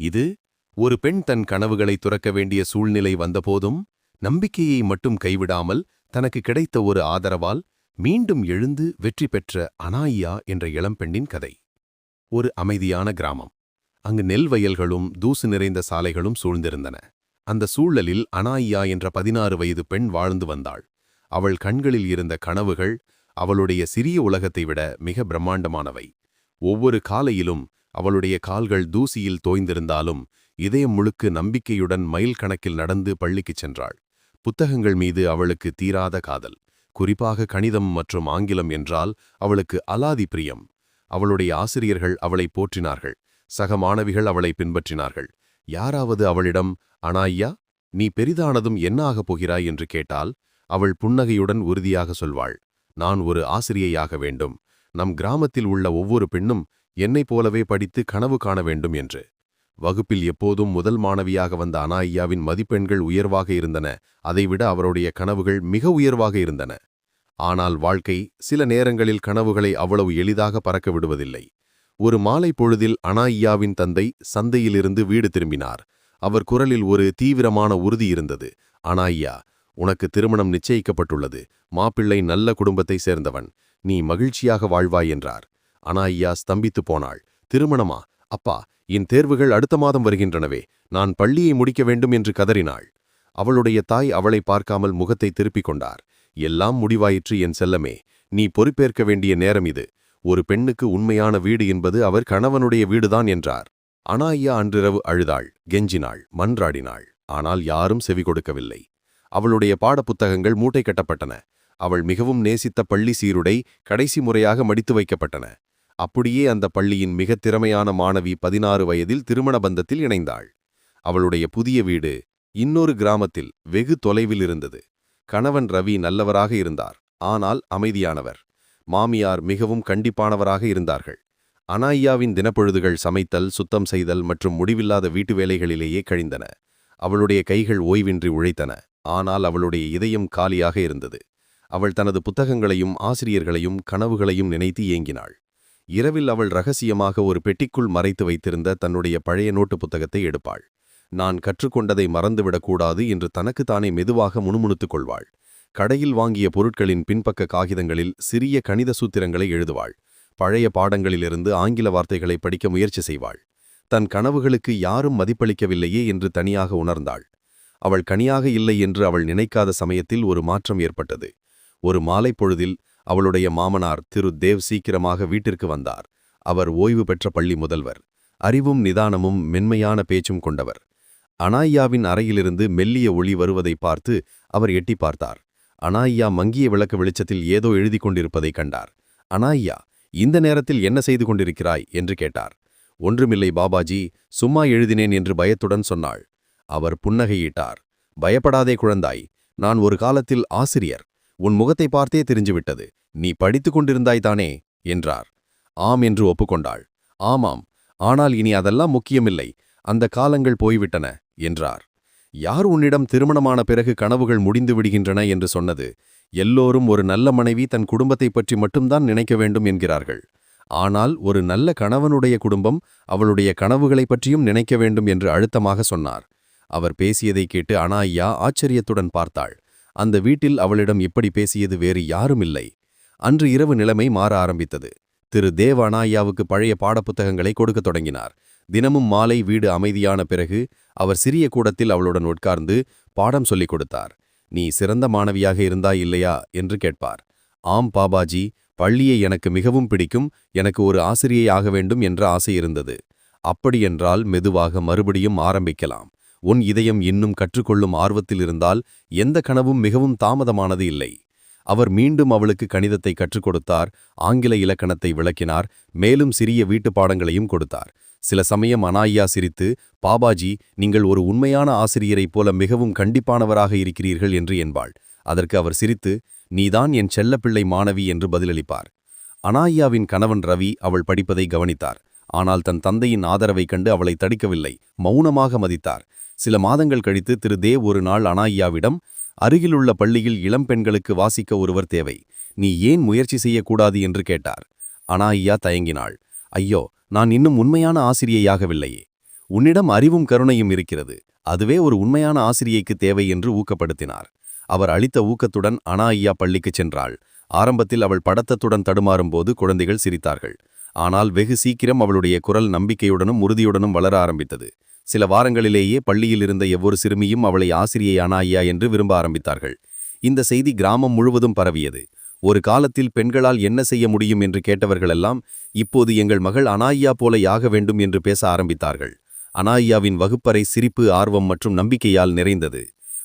இது ஒரு பெண் தன் கனவுகளை துறக்க வேண்டிய சூழ்நிலை வந்தபோதும் நம்பிக்கையை மட்டும் கைவிடாமல் தனக்கு கிடைத்த ஒரு ஆதரவால் மீண்டும் எழுந்து வெற்றி பெற்ற அனாயியா என்ற இளம்பெண்ணின் கதை. ஒரு அமைதியான கிராமம். அங்கு நெல் வயல்களும் தூசு நிறைந்த சாலைகளும் சூழ்ந்திருந்தன. அந்த சூழலில் அனாயியா என்ற பதினாறு வயது பெண் வாழ்ந்து வந்தாள். அவள் கண்களில் இருந்த கனவுகள் அவளுடைய சிறிய உலகத்தை விட மிக பிரம்மாண்டமானவை. ஒவ்வொரு காலையிலும் அவளுடைய கால்கள் தூசியில் தோய்ந்திருந்தாலும் இதயம் முழுக்க நம்பிக்கையுடன் மைல் கணக்கில் நடந்து பள்ளிக்குச் சென்றாள். புத்தகங்கள் மீது அவளுக்கு தீராத காதல். குறிப்பாக கணிதம் மற்றும் ஆங்கிலம் என்றால் அவளுக்கு அலாதி பிரியம். அவளுடைய ஆசிரியர்கள் அவளை போற்றினார்கள். சக மாணவிகள் அவளை பின்பற்றினார்கள். யாராவது அவளிடம் அனாய்யா நீ பெரிதானதும் என்ன ஆகப் போகிறாய்? என்று கேட்டால் அவள் புன்னகையுடன் உறுதியாக சொல்வாள். நான் ஒரு ஆசிரியையாக வேண்டும். நம் கிராமத்தில் உள்ள ஒவ்வொரு பெண்ணும் என்னைப் போலவே படித்து கனவு காண வேண்டும் என்று. வகுப்பில் எப்போதும் முதல் மாணவியாக வந்த அனாய்யாவின் மதிப்பெண்கள் உயர்வாக இருந்தன அதைவிட அவருடைய கனவுகள் மிக உயர்வாக இருந்தன. ஆனால் வாழ்க்கை சில நேரங்களில் கனவுகளை அவ்வளவு எளிதாக பறக்க விடுவதில்லை. ஒரு மாலை பொழுதில் அனாய்யாவின் தந்தை சந்தையிலிருந்து வீடு திரும்பினார். அவர் குரலில் ஒரு தீவிரமான உறுதி இருந்தது. அனாய்யா உனக்கு திருமணம் நிச்சயிக்கப்பட்டுள்ளது. மாப்பிள்ளை நல்ல குடும்பத்தை சேர்ந்தவன். நீ மகிழ்ச்சியாக வாழ்வாய் என்றார். அனாய்யா ஸ்தம்பித்து போனாள். திருமணமா? அப்பா என் தேர்வுகள் அடுத்த மாதம் வருகின்றனவே. நான் பள்ளியை முடிக்க வேண்டும் என்று கதறினாள். அவளுடைய தாய் அவளை பார்க்காமல் முகத்தை திருப்பிக் கொண்டார். எல்லாம் முடிவாயிற்று என் செல்லமே. நீ பொறுப்பேற்க வேண்டிய நேரம் இது. ஒரு பெண்ணுக்கு உண்மையான வீடு என்பது அவர் கணவனுடைய வீடுதான் என்றார். அனாய்யா அன்றிரவு அழுதாள் கெஞ்சினாள் மன்றாடினாள். ஆனால் யாரும் செவி கொடுக்கவில்லை. அவளுடைய பாடப்புத்தகங்கள் மூட்டை கட்டப்பட்டன. அவள் மிகவும் நேசித்த பள்ளி சீருடை கடைசி முறையாக மடித்து வைக்கப்பட்டன. அப்படியே அந்த பள்ளியின் மிக திறமையான மாணவி பதினாறு வயதில் திருமண பந்தத்தில் இணைந்தாள். அவளுடைய புதிய வீடு இன்னொரு கிராமத்தில் வெகு தொலைவில் இருந்தது. கணவன் ரவி நல்லவராக இருந்தார். ஆனால் அமைதியானவர். மாமியார் மிகவும் கண்டிப்பானவராக இருந்தார்கள். அனாய்யாவின் தினப்பொழுதுகள் சமைத்தல் சுத்தம் செய்தல் மற்றும் முடிவில்லாத வீட்டு வேலைகளிலேயே கழிந்தன. அவளுடைய கைகள் ஓய்வின்றி உழைத்தன. ஆனால் அவளுடைய இதயம் காலியாக இருந்தது. அவள் தனது புத்தகங்களையும் ஆசிரியர்களையும் கனவுகளையும் நினைத்து ஏங்கினாள். இரவில் அவள் ரகசியமாக ஒரு பெட்டிக்குள் மறைத்து வைத்திருந்த தன்னுடைய பழைய நோட்டு புத்தகத்தை எடுப்பாள். நான் கற்றுக்கொண்டதை மறந்துவிடக்கூடாது என்று தனக்குத்தானே மெதுவாக முணுமுணுத்துக் கொள்வாள். கடையில் வாங்கிய பொருட்களின் பின்பக்க காகிதங்களில் சிறிய கணித சூத்திரங்களை எழுதுவாள். பழைய பாடங்களிலிருந்து ஆங்கில வார்த்தைகளை படிக்க முயற்சி செய்வாள். தன் கனவுகளுக்கு யாரும் மதிப்பளிக்கவில்லையே என்று தனியாக உணர்ந்தாள். அவள் கனியாக இல்லை என்று அவள் நினைக்காத சமயத்தில் ஒரு மாற்றம் ஏற்பட்டது. ஒரு மாலை பொழுதில் அவளுடைய மாமனார் திரு தேவ் சீக்கிரமாக வீட்டிற்கு வந்தார். அவர் ஓய்வு பெற்ற பள்ளி முதல்வர். அறிவும் நிதானமும் மென்மையான பேச்சும் கொண்டவர். அனாய்யாவின் அறையிலிருந்து மெல்லிய ஒளி வருவதை பார்த்து அவர் எட்டி பார்த்தார். அனாய்யா மங்கிய விளக்கு வெளிச்சத்தில் ஏதோ எழுதி கொண்டிருப்பதை கண்டார். அனாய்யா இந்த நேரத்தில் என்ன செய்து கொண்டிருக்கிறாய்? என்று கேட்டார். ஒன்றுமில்லை பாபாஜி சும்மா எழுதினேன் என்று பயத்துடன் சொன்னாள். அவர் புன்னகையிட்டார். பயப்படாதே குழந்தாய் நான் ஒரு காலத்தில் ஆசிரியர். உன் முகத்தை பார்த்தே தெரிஞ்சுவிட்டது நீ படித்துக் கொண்டிருந்தாய்தானே? என்றார். ஆம் என்று ஒப்புக்கொண்டாள். ஆமாம். ஆனால் இனி அதெல்லாம் முக்கியமில்லை. அந்த காலங்கள் போய்விட்டன என்றார். யார் உன்னிடம் திருமணமான பிறகு கனவுகள் முடிந்து விடுகின்றன என்று சொன்னது? எல்லோரும் ஒரு நல்ல மனைவி தன் குடும்பத்தைப் பற்றி மட்டும்தான் நினைக்க வேண்டும் என்கிறார்கள். ஆனால் ஒரு நல்ல கணவனுடைய குடும்பம் அவளுடைய கனவுகளைப் பற்றியும் நினைக்க வேண்டும் என்று அழுத்தமாக சொன்னார். அவர் பேசியதை கேட்டு அனாய்யா ஆச்சரியத்துடன் பார்த்தாள். அந்த வீட்டில் அவளிடம் இப்படி பேசியது வேறு யாரும் இல்லை அன்று இரவு நிலைமை மாற ஆரம்பித்தது. திரு தேவானாயாவுக்கு பழைய பாடப்புத்தகங்களை கொடுக்கத் தொடங்கினார். தினமும் மாலை வீடு அமைதியான பிறகு அவர் சிறிய கூடத்தில் அவளுடன் உட்கார்ந்து பாடம் சொல்லிக் கொடுத்தார். நீ சிறந்த மாணவியாக இருந்தாய் இல்லையா? என்று கேட்பார். ஆம் பாபாஜி பள்ளியை எனக்கு மிகவும் பிடிக்கும் எனக்கு ஒரு ஆசிரியை ஆக வேண்டும் என்ற ஆசை இருந்தது. அப்படியென்றால் மெதுவாக மறுபடியும் ஆரம்பிக்கலாம். உன் இதயம் இன்னும் கற்றுக்கொள்ளும் ஆர்வத்தில் இருந்தால் எந்த கனவும் மிகவும் தாமதமானது இல்லை. அவர் மீண்டும் அவளுக்கு கணிதத்தை கற்றுக் கொடுத்தார் ஆங்கில இலக்கணத்தை விளக்கினார் மேலும் சிறிய வீட்டு பாடங்களையும் கொடுத்தார். சில சமயம் அனாயா சிரித்து பாபாஜி நீங்கள் ஒரு உண்மையான ஆசிரியரைப் போல மிகவும் கண்டிப்பானவராக இருக்கிறீர்கள் என்று என்பாள். அதற்கு அவர் சிரித்து நீதான் என் செல்லப்பிள்ளை மாணவி என்று பதிலளிப்பார். அனாயாவின் கணவன் ரவி அவள் படிப்பதை கவனித்தார். ஆனால் தன் தந்தையின் ஆதரவைக் கண்டு அவளை தடுக்கவில்லை மௌனமாக மதித்தார். சில மாதங்கள் கழித்து திரு தேவ் ஒரு நாள் அனாய்யாவிடம் அருகிலுள்ள பள்ளியில் இளம் பெண்களுக்கு வாசிக்க ஒருவர் தேவை. நீ ஏன் முயற்சி செய்யக்கூடாது? என்று கேட்டார். அனாயியா தயங்கினாள். ஐயோ நான் இன்னும் உண்மையான ஆசிரியையாகவில்லையே. உன்னிடம் அறிவும் கருணையும் இருக்கிறது. அதுவே ஒரு உண்மையான ஆசிரியைக்கு தேவை என்று ஊக்கப்படுத்தினார். அவர் அளித்த ஊக்கத்துடன் அனாய்யா பள்ளிக்குச் சென்றாள். ஆரம்பத்தில் அவள் படத்தத்துடன் தடுமாறும்போது குழந்தைகள் சிரித்தார்கள். ஆனால் வெகு சீக்கிரம் அவளுடைய குரல் நம்பிக்கையுடனும் உறுதியுடனும் வளர ஆரம்பித்தது. சில வாரங்களிலேயே பள்ளியில் இருந்த எவ்வொரு சிறுமியும் அவளை ஆசிரியை ஐயா என்று விரும்ப ஆரம்பித்தார்கள். இந்த செய்தி கிராமம் முழுவதும் பரவியது. ஒரு காலத்தில் பெண்களால் என்ன செய்ய முடியும் என்று கேட்டவர்களெல்லாம் இப்போது எங்கள் மகள் அனாய்யா போல யாக வேண்டும் என்று பேச ஆரம்பித்தார்கள். அனாய்யாவின் வகுப்பறை சிரிப்பு ஆர்வம் மற்றும் நம்பிக்கையால் நிறைந்தது.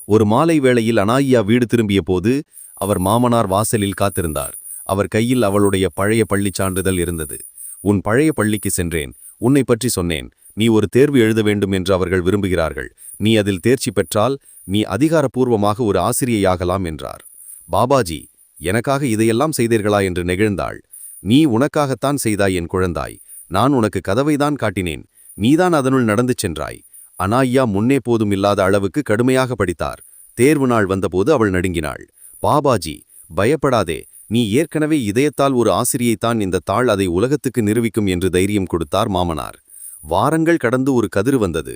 ஒரு மாலை வேளையில் அனாய்யா வீடு திரும்பிய போது அவர் மாமனார் வாசலில் காத்திருந்தார். அவர் கையில் அவளுடைய பழைய பள்ளிச் சான்றிதழ் இருந்தது. உன் பழைய பள்ளிக்கு சென்றேன். உன்னை பற்றி சொன்னேன். நீ ஒரு தேர்வு எழுத வேண்டும் என்று அவர்கள் விரும்புகிறார்கள். நீ அதில் தேர்ச்சி பெற்றால் நீ அதிகாரப்பூர்வமாக ஒரு ஆசிரியையாகலாம் என்றார். பாபாஜி எனக்காக இதையெல்லாம் செய்தீர்களா? என்று நெகிழ்ந்தாள். நீ உனக்காகத்தான் செய்தாய் என் குழந்தாய். நான் உனக்கு கதவைதான் காட்டினேன். நீதான் அதனுள் நடந்து சென்றாய். அனாய்யா முன்னே போதும் இல்லாத அளவுக்கு கடுமையாக படித்தார். தேர்வு நாள் வந்தபோது அவள் நடுங்கினாள். பாபாஜி பயப்படாதே. நீ ஏற்கனவே இதயத்தால் ஒரு ஆசிரியைத்தான் இந்த தாள் அதை உலகத்துக்கு நிரூபிக்கும் என்று தைரியம் கொடுத்தார் மாமனார். வாரங்கள் கடந்து ஒரு கதிர் வந்தது.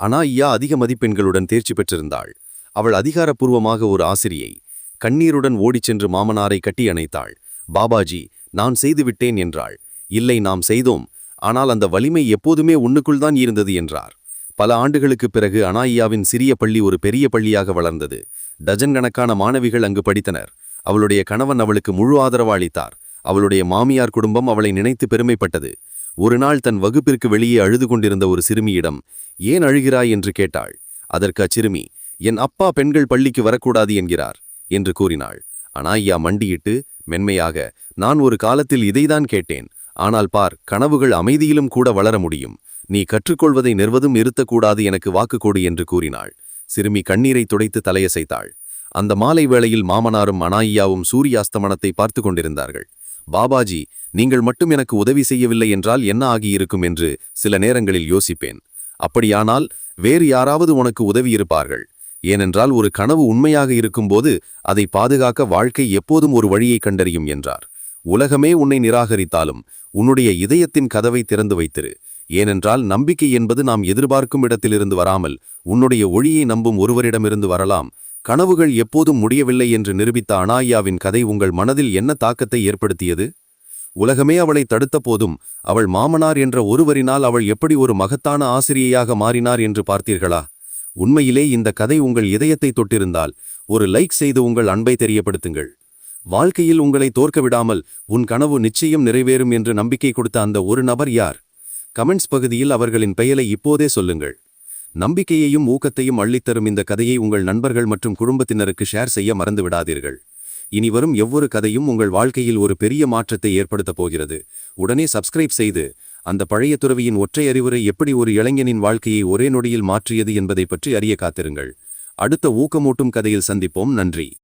அனாய்யா அதிக மதிப்பெண்களுடன் தேர்ச்சி பெற்றிருந்தாள். அவள் அதிகாரப்பூர்வமாக ஒரு ஆசிரியை. கண்ணீருடன் ஓடிச் சென்று மாமனாரை கட்டி அணைத்தாள். பாபாஜி நான் செய்துவிட்டேன் என்றாள். இல்லை நாம் செய்தோம். ஆனால் அந்த வலிமை எப்போதுமே உன்னுக்குள்தான் இருந்தது என்றார். பல ஆண்டுகளுக்குப் பிறகு அனாயியாவின் சிறிய பள்ளி ஒரு பெரிய பள்ளியாக வளர்ந்தது. டஜன் கணக்கான மாணவிகள் அங்கு படித்தனர். அவளுடைய கணவன் அவளுக்கு முழு ஆதரவு அளித்தார். அவளுடைய மாமியார் குடும்பம் அவளை நினைத்து பெருமைப்பட்டது. ஒரு நாள் தன் வகுப்பிற்கு வெளியே அழுது கொண்டிருந்த ஒரு சிறுமியிடம் ஏன் அழுகிறாய்? என்று கேட்டாள். அதற்கு அச்சிறுமி என் அப்பா பெண்கள் பள்ளிக்கு வரக்கூடாது என்கிறார் என்று கூறினாள். அனாய்யா மண்டியிட்டு மென்மையாக நான் ஒரு காலத்தில் இதைதான் கேட்டேன். ஆனால் பார் கனவுகள் அமைதியிலும் கூட வளர முடியும். நீ கற்றுக்கொள்வதை நிறுவதும் இருத்தக்கூடாது எனக்கு வாக்கு கொடு என்று கூறினாள். சிறுமி கண்ணீரை துடைத்து தலையசைத்தாள். அந்த மாலை வேளையில் மாமனாரும் அனாயியாவும் சூரியாஸ்தமனத்தை பார்த்து கொண்டிருந்தார்கள். பாபாஜி நீங்கள் மட்டும் எனக்கு உதவி செய்யவில்லை என்றால் என்ன ஆகியிருக்கும் என்று சில நேரங்களில் யோசிப்பேன். அப்படியானால் வேறு யாராவது உனக்கு உதவியிருப்பார்கள் ஏனென்றால் ஒரு கனவு உண்மையாக இருக்கும்போது அதை பாதுகாக்க வாழ்க்கை எப்போதும் ஒரு வழியை கண்டறியும் என்றார். உலகமே உன்னை நிராகரித்தாலும் உன்னுடைய இதயத்தின் கதவை திறந்து வைத்திரு. ஏனென்றால் நம்பிக்கை என்பது நாம் எதிர்பார்க்கும் இடத்திலிருந்து வராமல் உன்னுடைய ஒளியை நம்பும் ஒருவரிடமிருந்து வரலாம். கனவுகள் எப்போதும் முடியவில்லை என்று நிரூபித்த அனாயாவின் கதை உங்கள் மனதில் என்ன தாக்கத்தை ஏற்படுத்தியது? உலகமே அவளை தடுத்த போதும் அவள் மாமனார் என்ற ஒருவரினால் அவள் எப்படி ஒரு மகத்தான ஆசிரியையாக மாறினார் என்று பார்த்தீர்களா? உண்மையிலே இந்த கதை உங்கள் இதயத்தை தொட்டிருந்தால் ஒரு லைக் செய்து உங்கள் அன்பை தெரியப்படுத்துங்கள். வாழ்க்கையில் உங்களை தோற்க விடாமல் உன் கனவு நிச்சயம் நிறைவேறும் என்று நம்பிக்கை கொடுத்த அந்த ஒரு நபர் யார்? கமெண்ட்ஸ் பகுதியில் அவர்களின் பெயரை இப்போதே சொல்லுங்கள். நம்பிக்கையையும் ஊக்கத்தையும் அள்ளித்தரும் இந்த கதையை உங்கள் நண்பர்கள் மற்றும் குடும்பத்தினருக்கு ஷேர் செய்ய மறந்து விடாதீர்கள் இனி வரும் எவ்வொரு கதையும் உங்கள் வாழ்க்கையில் ஒரு பெரிய மாற்றத்தை ஏற்படுத்தப் போகிறது. உடனே சப்ஸ்கிரைப் செய்து அந்த பழைய துறவியின் ஒற்றை அறிவுரை எப்படி ஒரு இளைஞனின் வாழ்க்கையை ஒரே நொடியில் மாற்றியது என்பதை பற்றி அறிய காத்திருங்கள். அடுத்த ஊக்கமூட்டும் கதையில் சந்திப்போம். நன்றி.